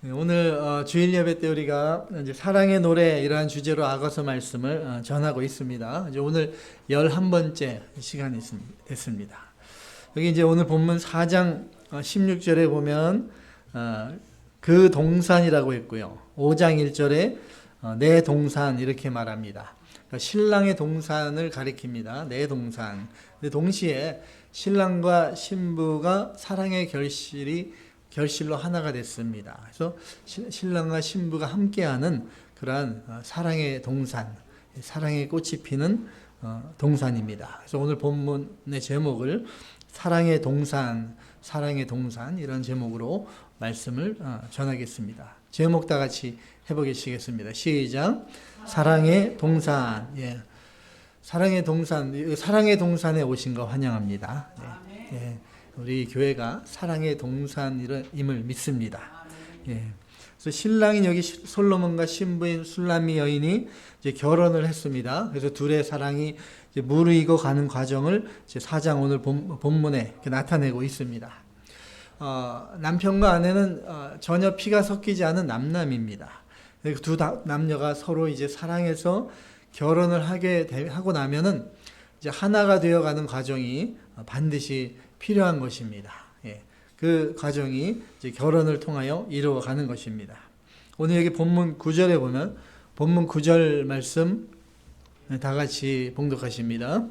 네, 오늘 어, 주일 예배 때 우리가 이제 사랑의 노래 이러한 주제로 아가서 말씀을 어, 전하고 있습니다. 이제 오늘 11번째 시간이 됐습니다. 여기 이제 오늘 본문 4장 어, 16절에 보면 어, 그 동산이라고 했고요. 5장 1절에 어, 내 동산 이렇게 말합니다. 그러니까 신랑의 동산을 가리킵니다. 내 동산. 근데 동시에 신랑과 신부가 사랑의 결실이 결실로 하나가 됐습니다. 그래서 시- 신랑과 신부가 함께하는 그러한 어, 사랑의 동산, 사랑의 꽃이 피는 어, 동산입니다. 그래서 오늘 본문의 제목을 사랑의 동산, 사랑의 동산 이런 제목으로 말씀을 어, 전하겠습니다. 제목 다 같이 해보겠습니다. 시작. 사랑의 동산. 예. 사랑의 동산, 이 사랑의 동산에 오신 거 환영합니다. 네. 예. 우리 교회가 사랑의 동산임을 믿습니다. 예. 그래서 신랑인 여기 시- 솔로몬과 신부인 술라미 여인이 이제 결혼을 했습니다. 그래서 둘의 사랑이 무르익어 가는 과정을 사장 오늘 본, 본문에 나타내고 있습니다. 어, 남편과 아내는 어, 전혀 피가 섞이지 않은 남남입니다. 그두 다- 남녀가 서로 이제 사랑해서 결혼을 하게 되, 하고 나면은 이제 하나가 되어가는 과정이 어, 반드시 필요한 것입니다. 예. 그 과정이 이제 결혼을 통하여 이루어가는 것입니다. 오늘 여기 본문 9절에 보면 본문 9절 말씀 네, 다 같이 봉독하십니다.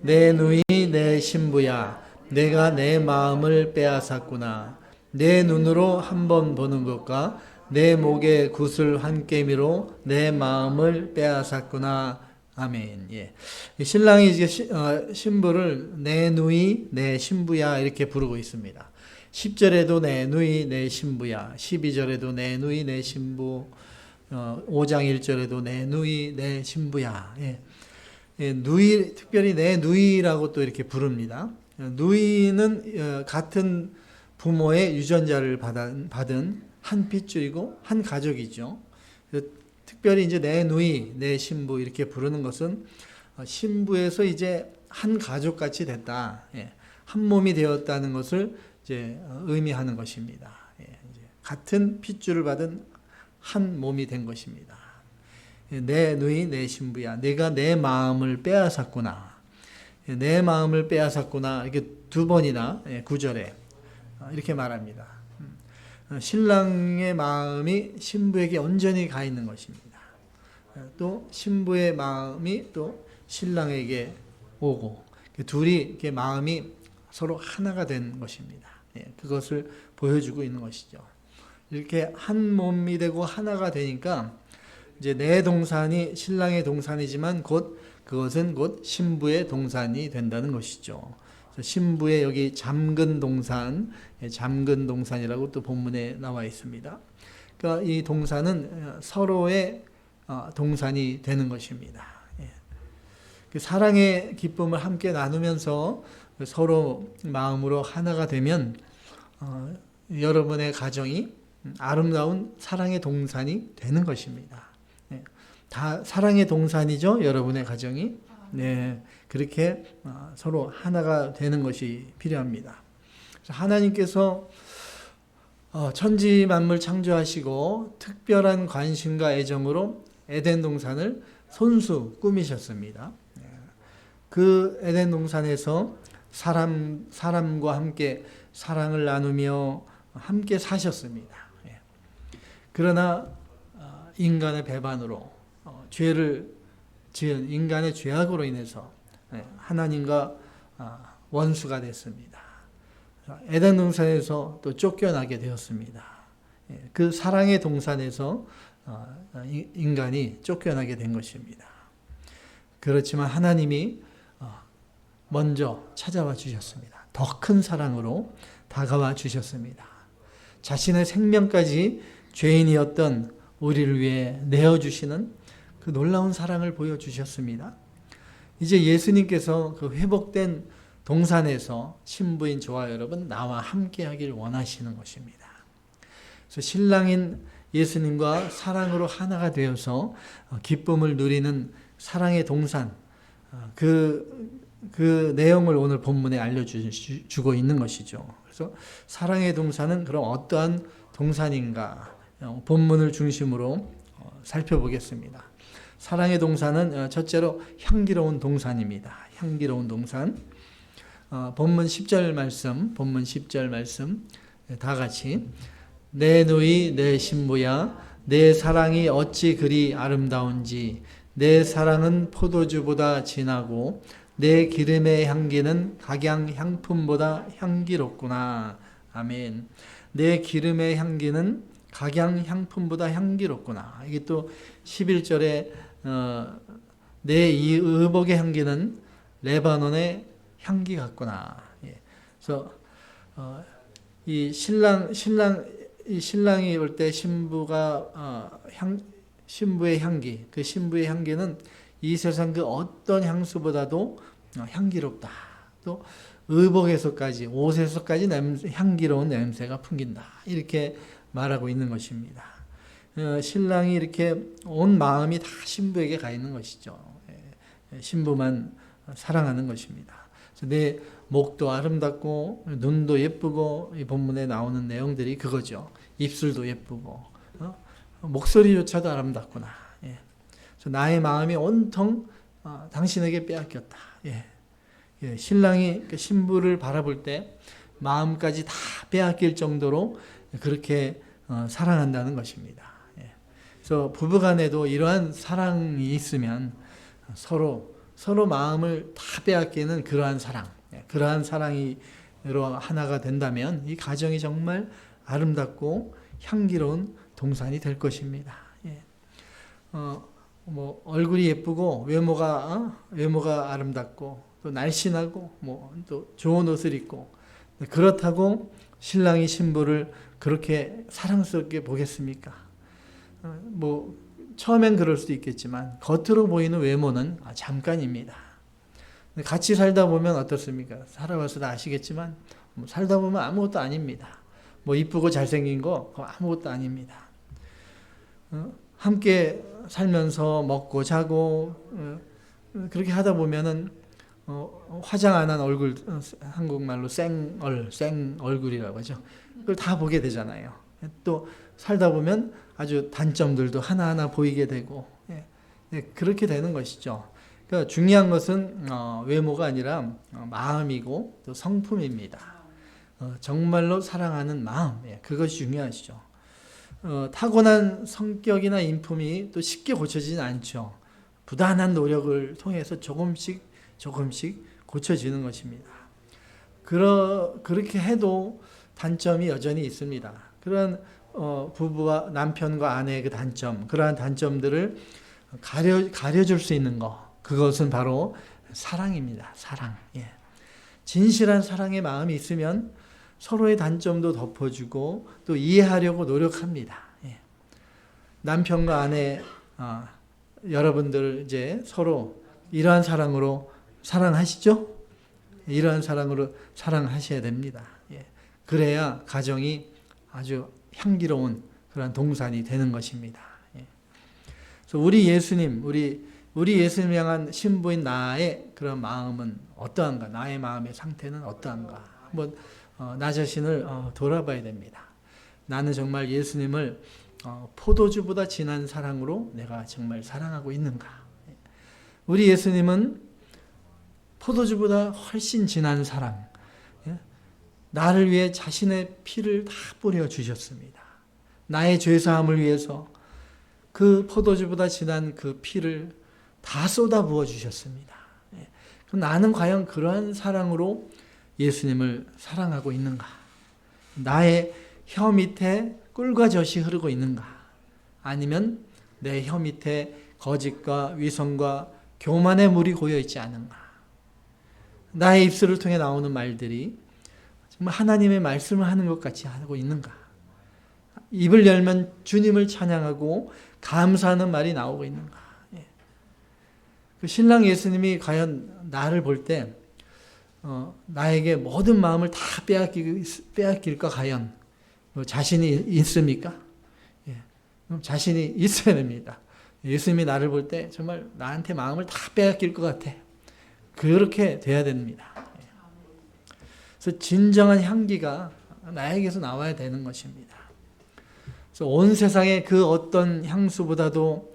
내 누이 내 신부야 내가 내 마음을 빼앗았구나 내 눈으로 한 번 보는 것과 내 목에 구슬 한 깨미로 내 마음을 빼앗았구나 아멘. 예. 신랑이 이제 시- 어, 신부를 내 누이 내 신부야 이렇게 부르고 있습니다. 10절에도 내 누이 내 신부야. 12절에도 내 누이 내 신부. 어, 5장 1절에도 내 누이 내 신부야. 예. 예, 누이 특별히 내 누이라고 또 이렇게 부릅니다. 어, 누이는 어, 같은 부모의 유전자를 받은, 한 핏줄이고 한 가족이죠. 특별히 이제 내 누이, 내 신부 이렇게 부르는 것은 어, 신부에서 이제 한 가족 같이 됐다, 예, 한 몸이 되었다는 것을 이제 어, 의미하는 것입니다. 예, 같은 핏줄을 받은 한 몸이 된 것입니다. 예, 내 누이, 내 신부야. 내가 내 마음을 빼앗았구나. 예, 내 마음을 빼앗았구나. 이렇게 두 번이나 예, 구절에 어, 이렇게 말합니다. 음, 어, 신랑의 마음이 신부에게 온전히 가 있는 것입니다. 어, 또 신부의 마음이 또 신랑에게 오고 그 둘이 이렇게 마음이 서로 하나가 된 것입니다. 예, 그것을 보여주고 있는 것이죠. 이렇게 한 몸이 되고 하나가 되니까 이제 내 동산이 신랑의 동산이지만 곧 그것은 곧 신부의 동산이 된다는 것이죠. 신부의 여기 잠근 동산, 예, 잠근 동산이라고 또 본문에 나와 있습니다. 그러니까 이 동산은 어, 서로의 어, 동산이 되는 것입니다. 예. 그 사랑의 기쁨을 함께 나누면서 서로 마음으로 하나가 되면 어, 여러분의 가정이 아름다운 사랑의 동산이 되는 것입니다. 네. 다 사랑의 동산이죠, 여러분의 가정이. 네, 그렇게 어, 서로 하나가 되는 것이 필요합니다. 하나님께서 어, 천지 만물 창조하시고 특별한 관심과 애정으로 에덴 동산을 손수 꾸미셨습니다. 네. 그 에덴 동산에서 사람 사람과 함께 사랑을 나누며 함께 사셨습니다. 예. 그러나 어, 인간의 배반으로 어, 죄를 지은 인간의 죄악으로 인해서 예, 하나님과 아, 원수가 됐습니다. 에덴 동산에서 또 쫓겨나게 되었습니다. 예, 그 사랑의 동산에서 어, 이- 인간이 쫓겨나게 된 것입니다. 그렇지만 하나님이 어, 먼저 찾아와 주셨습니다. 더 큰 사랑으로 다가와 주셨습니다. 자신의 생명까지 죄인이었던 우리를 위해 내어주시는 그 놀라운 사랑을 보여주셨습니다. 이제 예수님께서 그 회복된 동산에서 신부인 저와 여러분 나와 함께 하길 원하시는 것입니다. 그래서 신랑인 예수님과 사랑으로 하나가 되어서 어, 기쁨을 누리는 사랑의 동산 어, 그, 그 내용을 오늘 본문에 알려주고 있는 것이죠. 그래서 사랑의 동사는 그럼 어떠한 동산인가 어, 본문을 중심으로 어, 살펴보겠습니다. 사랑의 동사는 어, 첫째로 향기로운 동산입니다. 향기로운 동산. 어, 본문 10절 말씀, 본문 10절 말씀 네, 다 같이 내 누이 내 신부야 내 사랑이 어찌 그리 아름다운지 내 사랑은 포도주보다 진하고 내 기름의 향기는 각양 향품보다 향기롭구나. 아멘. 내 기름의 향기는 각양 향품보다 향기롭구나. 이게 또 11절에 어, 내이 의복의 향기는 레바논의 향기 같구나. 예. 그래서 어, 이 신랑 신랑 이 신랑이 올 때 신부가 어, 향 신부의 향기 그 신부의 향기는 이 세상 그 어떤 향수보다도 어, 향기롭다. 또 의복에서까지 옷에서까지 냄새, 향기로운 냄새가 풍긴다. 이렇게 말하고 있는 것입니다. 어, 신랑이 이렇게 온 마음이 다 신부에게 가 있는 것이죠. 예, 신부만 사랑하는 것입니다. 내 목도 아름답고 눈도 예쁘고 이 본문에 나오는 내용들이 그거죠. 입술도 예쁘고 어? 목소리조차도 아름답구나. 예. 나의 마음이 온통 어, 당신에게 빼앗겼다. 예. 예, 신랑이 그 신부를 바라볼 때 마음까지 다 빼앗길 정도로 그렇게 어, 사랑한다는 것입니다. 예. 그래서 부부간에도 이러한 사랑이 있으면 서로 서로 마음을 다 빼앗기는 그러한 사랑, 예, 그러한 사랑이로 하나가 된다면 이 가정이 정말 아름답고 향기로운 동산이 될 것입니다. 예. 어, 뭐 얼굴이 예쁘고 외모가 어? 외모가 아름답고 또 날씬하고 뭐 또 좋은 옷을 입고 그렇다고 신랑이 신부를 그렇게 사랑스럽게 보겠습니까? 어, 뭐 처음엔 그럴 수도 있겠지만 겉으로 보이는 외모는 잠깐입니다. 같이 살다 보면 어떻습니까? 살아봐서 다 아시겠지만 뭐 살다 보면 아무것도 아닙니다. 뭐 이쁘고 잘생긴 거 아무것도 아닙니다. 어? 함께 살면서 먹고 자고 어, 그렇게 하다 보면은 어, 화장 안 한 얼굴 어, 한국말로 생얼 생 얼굴이라고 하죠. 그걸 다 보게 되잖아요. 또 살다 보면 아주 단점들도 하나하나 보이게 되고 예, 예, 그렇게 되는 것이죠. 그러니까 중요한 것은 어, 외모가 아니라 어, 마음이고 또 성품입니다. 어, 정말로 사랑하는 마음 예, 그것이 중요하시죠. 어, 타고난 성격이나 인품이 또 쉽게 고쳐지진 않죠. 부단한 노력을 통해서 조금씩 조금씩 고쳐지는 것입니다. 그러, 그렇게 해도 단점이 여전히 있습니다. 그런 어, 부부와 남편과 아내의 그 단점, 그러한 단점들을 가려, 가려줄 수 있는 것, 그것은 바로 사랑입니다. 사랑. 예. 진실한 사랑의 마음이 있으면 서로의 단점도 덮어주고 또 이해하려고 노력합니다. 예. 남편과 아내, 어, 여러분들 이제 서로 이러한 사랑으로 사랑하시죠? 이러한 사랑으로 사랑하셔야 됩니다. 예. 그래야 가정이 아주 향기로운 그런 동산이 되는 것입니다. 예. 그래서 우리 예수님, 우리 우리 예수님 향한 신부인 나의 그런 마음은 어떠한가? 나의 마음의 상태는 어떠한가? 한번 어, 나 자신을 어, 돌아봐야 됩니다. 나는 정말 예수님을 어, 포도주보다 진한 사랑으로 내가 정말 사랑하고 있는가? 예. 우리 예수님은 포도주보다 훨씬 진한 사랑, 예? 나를 위해 자신의 피를 다 뿌려 주셨습니다. 나의 죄 사함을 위해서 그 포도주보다 진한 그 피를 다 쏟아 부어 주셨습니다. 예. 나는 과연 그러한 사랑으로 예수님을 사랑하고 있는가? 나의 혀 밑에 꿀과 젖이 흐르고 있는가? 아니면 내 혀 밑에 거짓과 위선과 교만의 물이 고여 있지 않은가? 나의 입술을 통해 나오는 말들이 정말 하나님의 말씀을 하는 것 같이 하고 있는가? 입을 열면 주님을 찬양하고 감사하는 말이 나오고 있는가? 예. 그 신랑 예수님이 과연 나를 볼 때, 어, 나에게 모든 마음을 다 빼앗기, 빼앗길까, 과연? 뭐 자신이 있습니까? 예. 자신이 있어야 됩니다. 예수님이 나를 볼 때 정말 나한테 마음을 다 빼앗길 것 같아. 그렇게 돼야 됩니다. 그래서 진정한 향기가 나에게서 나와야 되는 것입니다. 그래서 온 세상의 그 어떤 향수보다도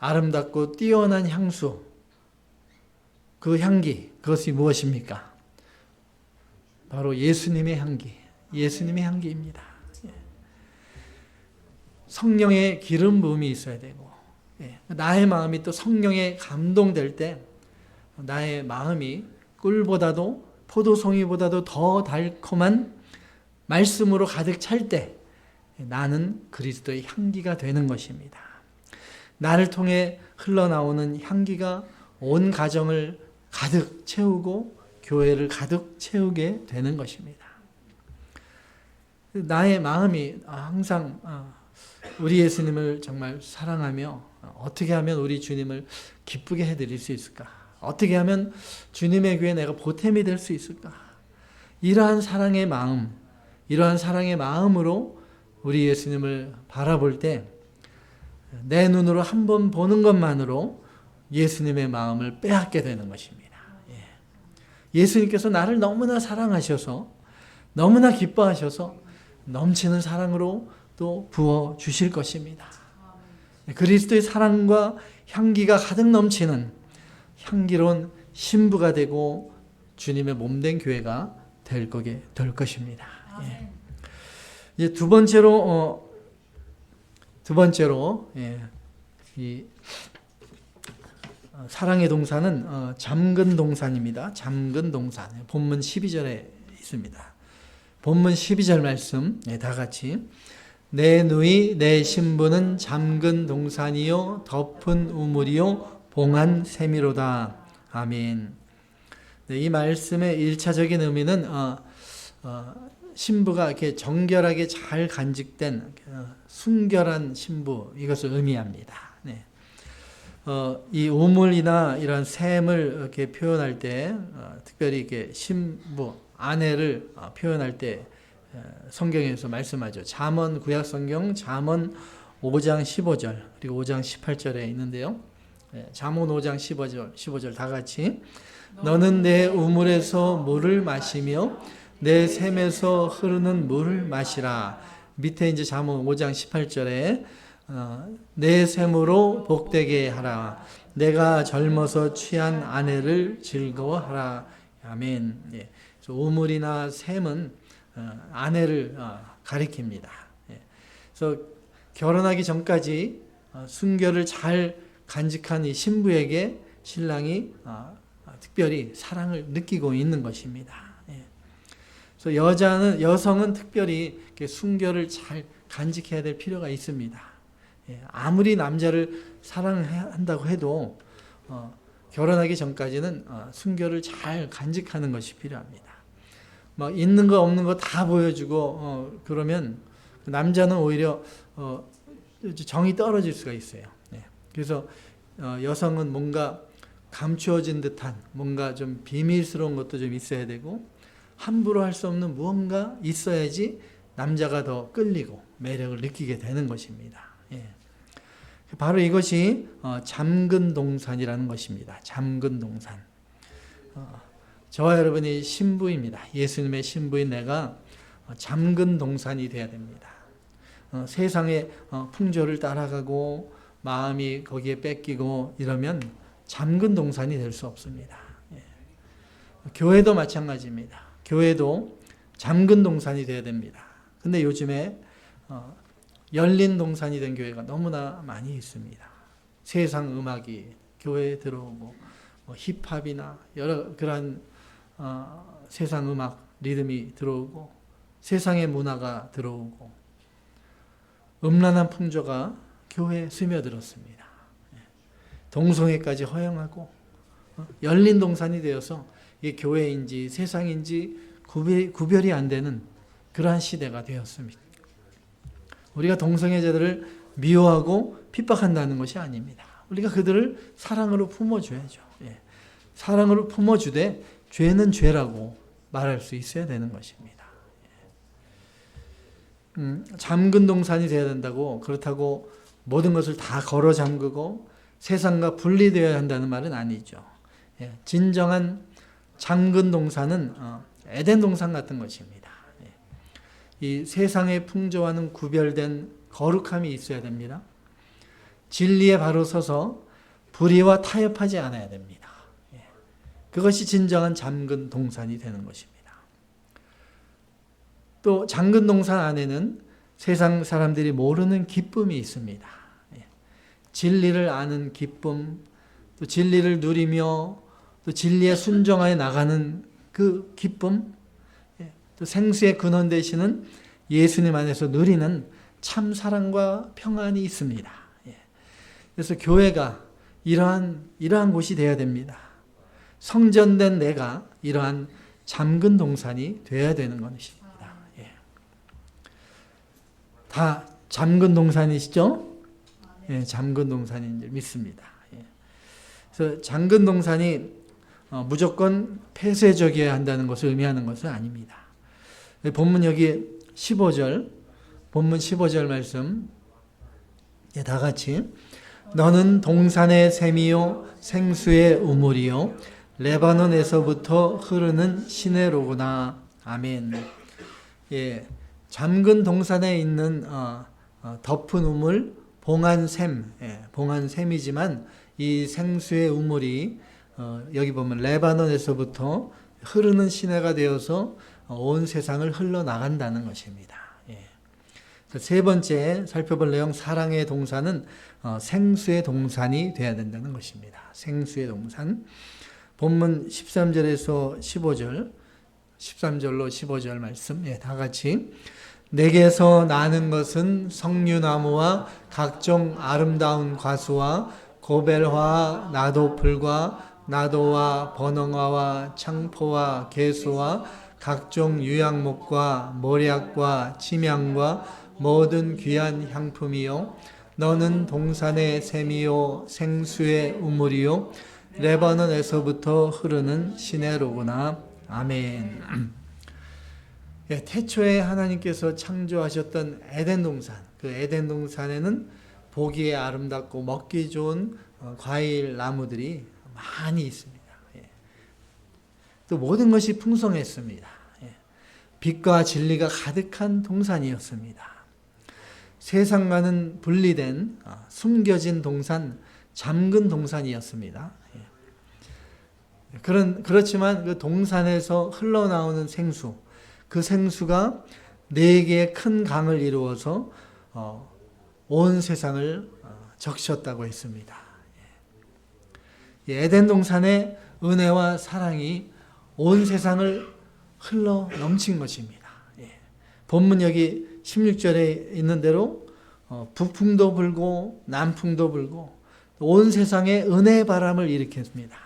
아름답고 뛰어난 향수, 그 향기, 그것이 무엇입니까? 바로 예수님의 향기, 예수님의 향기입니다. 예. 성령의 기름 부음이 있어야 되고, 예. 나의 마음이 또 성령에 감동될 때, 나의 마음이 꿀보다도 포도송이보다도 더 달콤한 말씀으로 가득 찰 때, 나는 그리스도의 향기가 되는 것입니다. 나를 통해 흘러나오는 향기가 온 가정을 가득 채우고 교회를 가득 채우게 되는 것입니다. 나의 마음이 항상 아, 우리 예수님을 정말 사랑하며 어떻게 하면 우리 주님을 기쁘게 해드릴 수 있을까? 어떻게 하면 주님의 교회 내가 보탬이 될 수 있을까? 이러한 사랑의 마음, 이러한 사랑의 마음으로 우리 예수님을 바라볼 때 내 눈으로 한 번 보는 것만으로 예수님의 마음을 빼앗게 되는 것입니다. 예. 예수님께서 나를 너무나 사랑하셔서 너무나 기뻐하셔서 넘치는 사랑으로 또 부어 주실 것입니다. 그리스도의 사랑과 향기가 가득 넘치는 향기로운 신부가 되고 주님의 몸된 교회가 될 거게 될 것입니다. 예. 이제 두 번째로 어, 두 번째로 예, 이 어, 사랑의 동사는 어, 잠근 동산입니다. 잠근 동산. 본문 12절에 있습니다. 본문 12절 말씀 예, 다 같이 내 누이 내 신부는 잠근 동산이요 덮은 우물이요 봉한 샘이로다. 아멘. 네, 이 말씀의 1차적인 의미는 어, 어, 신부가 이렇게 정결하게 잘 간직된 어, 순결한 신부 이것을 의미합니다. 네. 어, 이 우물이나 이런 샘을 이렇게 표현할 때 어, 특별히 이렇게 신부 아내를 어, 표현할 때 어, 성경에서 말씀하죠. 잠언 구약 성경 잠언 5장 15절 그리고 5장 18절에 있는데요. 예, 잠언 5장 15절 15절 다 같이 너는 내 우물에서 물을 마시며 내 샘에서 흐르는 물을 마시라. 밑에 이제 잠언 5장 18절에 어, 내 샘으로 복되게 하라. 내가 젊어서 취한 아내를 즐거워하라. 아멘. 예. 우물이나 샘은 어, 아내를 어, 가리킵니다. 예. 그래서 결혼하기 전까지 어, 순결을 잘 간직한 이 신부에게 신랑이 어, 특별히 사랑을 느끼고 있는 것입니다. 예. 그래서 여자는 여성은 특별히 순결을 잘 간직해야 될 필요가 있습니다. 예. 아무리 남자를 사랑한다고 해도 어, 결혼하기 전까지는 어, 순결을 잘 간직하는 것이 필요합니다. 막 있는 거 없는 거 다 보여주고 어, 그러면 남자는 오히려 어, 정이 떨어질 수가 있어요. 네. 그래서 어, 여성은 뭔가 감추어진 듯한 뭔가 좀 비밀스러운 것도 좀 있어야 되고 함부로 할 수 없는 무언가 있어야지 남자가 더 끌리고 매력을 느끼게 되는 것입니다. 예. 바로 이것이 어, 잠근 동산이라는 것입니다. 잠근 동산. 어, 저와 여러분이 신부입니다. 예수님의 신부인 내가 어, 잠근 동산이 되어야 됩니다. 어, 세상의 어, 풍조를 따라가고 마음이 거기에 뺏기고 이러면 잠근 동산이 될 수 없습니다. 예. 교회도 마찬가지입니다. 교회도 잠근 동산이 되어야 됩니다. 근데 요즘에 어, 열린 동산이 된 교회가 너무나 많이 있습니다. 세상 음악이 교회에 들어오고 뭐 힙합이나 여러 그러한 어, 세상 음악 리듬이 들어오고 세상의 문화가 들어오고 음란한 풍조가 교회에 스며들었습니다. 동성애까지 허용하고 어, 열린 동산이 되어서 이게 교회인지 세상인지 구별, 구별 이 안 되는 그러한 시대가 되었습니다. 우리가 동성애자들을 미워하고 핍박한다는 것이 아닙니다. 우리가 그들을 사랑으로 품어줘야죠. 예. 사랑으로 품어주되 죄는 죄라고 말할 수 있어야 되는 것입니다. 예. 음, 잠근 동산이 되어야 된다고 그렇다고 모든 것을 다 걸어 잠그고 세상과 분리되어야 한다는 말은 아니죠. 예. 진정한 잠근 동산은 어, 에덴 동산 같은 것입니다. 예. 이 세상의 풍조와는 구별된 거룩함이 있어야 됩니다. 진리에 바로 서서 불의와 타협하지 않아야 됩니다. 예. 그것이 진정한 잠근 동산이 되는 것입니다. 또 잠근 동산 안에는 세상 사람들이 모르는 기쁨이 있습니다. 예. 진리를 아는 기쁨, 또 진리를 누리며 또 진리에 순종하여 나가는 그 기쁨, 예. 또 생수의 근원 되시는 예수님 안에서 누리는 참 사랑과 평안이 있습니다. 예. 그래서 교회가 이러한 이러한 곳이 되어야 됩니다. 성전된 내가 이러한 잠근 동산이 되어야 되는 것입니다. 예. 다 잠근 동산이시죠? 예, 잠근 동산인 줄 믿습니다. 예. 그래서 잠근 동산이 어, 무조건 폐쇄적이어야 한다는 것을 의미하는 것은 아닙니다. 예, 본문 여기 15절, 본문 15절 말씀, 예, 다 같이 너는 동산의 샘이요 생수의 우물이요 레바논에서부터 흐르는 시내로구나. 아멘. 예, 잠근 동산에 있는 어, 어, 덮은 우물 봉안샘, 예, 봉안샘이지만 이 생수의 우물이 어, 여기 보면 레바논에서부터 흐르는 시내가 되어서 온 세상을 흘러나간다는 것입니다. 예. 세 번째 살펴볼 내용 사랑의 동산은 어, 생수의 동산이 돼야 된다는 것입니다. 생수의 동산. 본문 13절에서 15절, 13절로 15절 말씀, 예, 다 같이. 내게서 나는 것은 석류나무와 각종 아름다운 과수와 고벨화, 나도풀과 나도와 번영화와 창포와 개수와 각종 유향목과 모략과 침향과 모든 귀한 향품이요. 너는 동산의 샘이요 생수의 우물이요. 레바논에서부터 흐르는 시내로구나. 아멘. 예, 태초에 하나님께서 창조하셨던 에덴 동산, 그 에덴 동산에는 보기에 아름답고 먹기 좋은 어, 과일 나무들이 많이 있습니다. 예. 또 모든 것이 풍성했습니다. 예. 빛과 진리가 가득한 동산이었습니다. 세상과는 분리된 어, 숨겨진 동산, 잠근 동산이었습니다. 예. 그런 그렇지만 그 동산에서 흘러나오는 생수, 그 생수가 네 개의 큰 강을 이루어서 어, 온 세상을 어, 적셨다고 했습니다. 예. 에덴 동산의 은혜와 사랑이 온 세상을 흘러 넘친 것입니다. 예. 본문 여기 16절에 있는 대로 어, 북풍도 불고 남풍도 불고 온 세상에 은혜 바람을 일으켰습니다.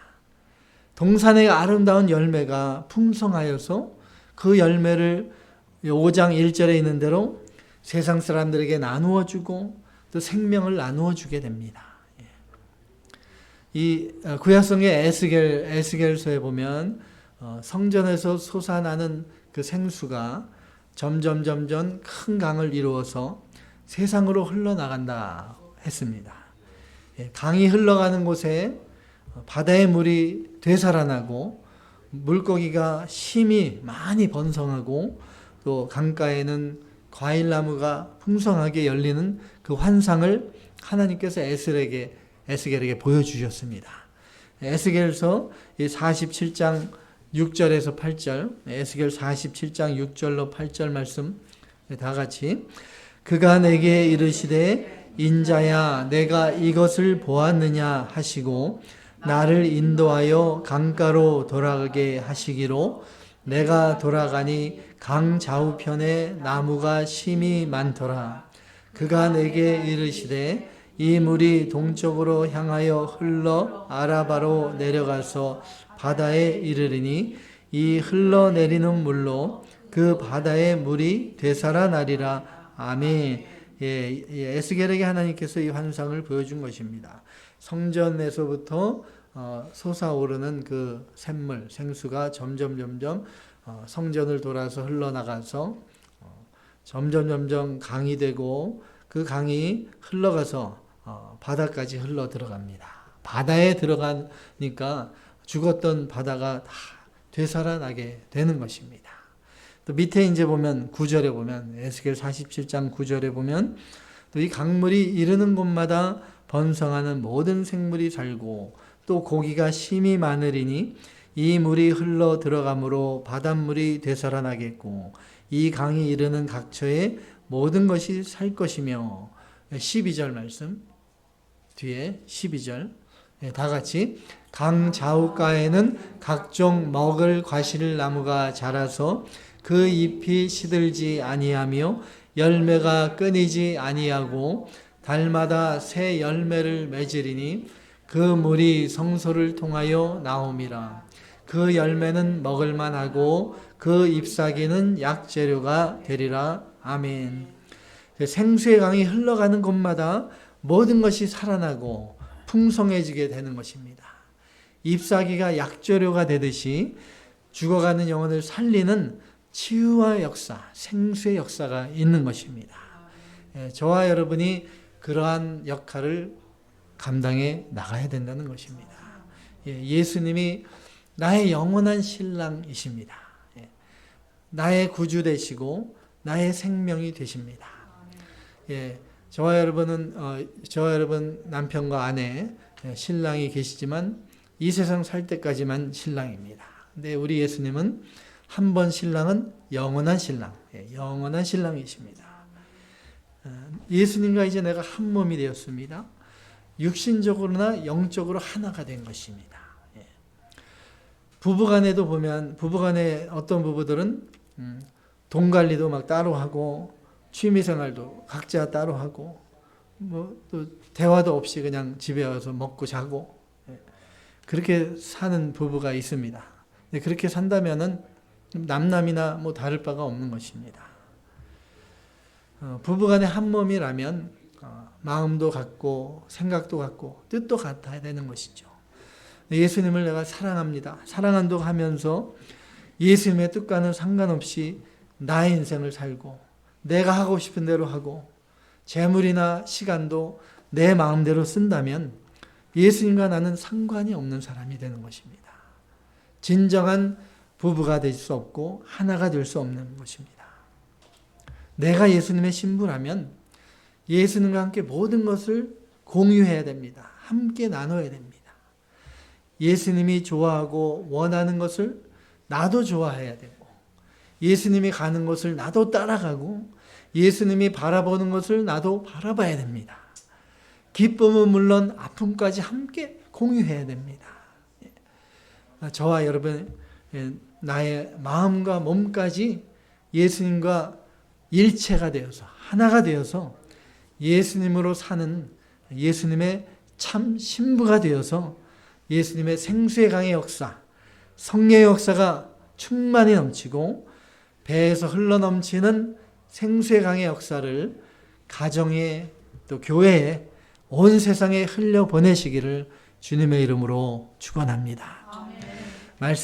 동산의 아름다운 열매가 풍성하여서 그 열매를 5장 1절에 있는 대로 세상 사람들에게 나누어 주고 또 생명을 나누어 주게 됩니다. 예. 이 어, 구약성의 에스겔 에스겔서에 보면 어, 성전에서 솟아나는 그 생수가 점점 점점 큰 강을 이루어서 세상으로 흘러나간다 했습니다. 예, 강이 흘러가는 곳에 바다의 물이 되살아나고 물고기가 심히 많이 번성하고 또 강가에는 과일나무가 풍성하게 열리는 그 환상을 하나님께서 에스겔에게 에스겔에게 보여주셨습니다. 에스겔서 47장 6절에서 8절, 에스겔 47장 6절로 8절 말씀 다 같이 그가 내게 이르시되 인자야 내가 이것을 보았느냐 하시고 나를 인도하여 강가로 돌아가게 하시기로 내가 돌아가니 강 좌우편에 나무가 심이 많더라. 그가 내게 이르시되 이 물이 동쪽으로 향하여 흘러 아라바로 내려가서 바다에 이르리니 이 흘러내리는 물로 그 바다의 물이 되살아나리라. 아멘. 예, 예, 에스겔에게 하나님께서 이 환상을 보여준 것입니다. 성전에서부터 어, 솟아오르는 그 샘물, 생수가 점점 점점 어, 성전을 돌아서 흘러나가서 어, 점점 점점 강이 되고 그 강이 흘러가서 어, 바다까지 흘러 들어갑니다. 바다에 들어가니까 죽었던 바다가 다 되살아나게 되는 것입니다. 또 밑에 이제 보면 9절에 보면 에스겔 47장 9절에 보면 또 이 강물이 이르는 곳마다 번성하는 모든 생물이 살고 또 고기가 심히 많으리니 이 물이 흘러 들어가므로 바닷물이 되살아나겠고 이 강이 이르는 각처에 모든 것이 살 것이며. 12절 말씀. 뒤에 12절. 예, 다 같이 강 좌우가에는 각종 먹을 과실 나무가 자라서 그 잎이 시들지 아니하며 열매가 끊이지 아니하고 달마다 새 열매를 맺으리니 그 물이 성소를 통하여 나옴이라 그 열매는 먹을 만하고 그 잎사귀는 약재료가 되리라 아멘 생수의 강이 흘러가는 곳마다 모든 것이 살아나고 풍성해지게 되는 것입니다. 잎사귀가 약재료가 되듯이 죽어가는 영혼을 살리는 치유와 역사, 생수의 역사가 있는 것입니다. 예, 저와 여러분이 그러한 역할을 감당해 나가야 된다는 것입니다. 예, 예수님이 나의 영원한 신랑이십니다. 예, 나의 구주 되시고 나의 생명이 되십니다. 예, 저와 여러분은 어, 저와 여러분 남편과 아내 예, 신랑이 계시지만 이 세상 살 때까지만 신랑입니다. 근데 우리 예수님은 한 번 신랑은 영원한 신랑, 예, 영원한 신랑이십니다. 어, 예수님과 이제 내가 한 몸이 되었습니다. 육신적으로나 영적으로 하나가 된 것입니다. 예. 부부간에도 보면 부부간에 어떤 부부들은 음, 돈 관리도 막 따로 하고 취미 생활도 각자 따로 하고 뭐 또 대화도 없이 그냥 집에 와서 먹고 자고 예. 그렇게 사는 부부가 있습니다. 그렇게 산다면은 남남이나 뭐 다를 바가 없는 것입니다. 어, 부부간의 한 몸이라면 어, 마음도 같고 생각도 같고 뜻도 같아야 되는 것이죠. 예수님을 내가 사랑합니다. 사랑한다고 하면서 예수님의 뜻과는 상관없이 나의 인생을 살고 내가 하고 싶은 대로 하고 재물이나 시간도 내 마음대로 쓴다면 예수님과 나는 상관이 없는 사람이 되는 것입니다. 진정한 부부가 될 수 없고 하나가 될 수 없는 것입니다. 내가 예수님의 신부라면 예수님과 함께 모든 것을 공유해야 됩니다. 함께 나눠야 됩니다. 예수님이 좋아하고 원하는 것을 나도 좋아해야 되고 예수님이 가는 곳을 나도 따라가고 예수님이 바라보는 것을 나도 바라봐야 됩니다. 기쁨은 물론 아픔까지 함께 공유해야 됩니다. 저와 여러분 나의 마음과 몸까지 예수님과 일체가 되어서 하나가 되어서 예수님으로 사는 예수님의 참 신부가 되어서 예수님의 생수의 강의 역사, 성령의 역사가 충만히 넘치고 배에서 흘러 넘치는 생수의 강의 역사를 가정에 또 교회에 온 세상에 흘려 보내시기를 주님의 이름으로 축원합니다. 말씀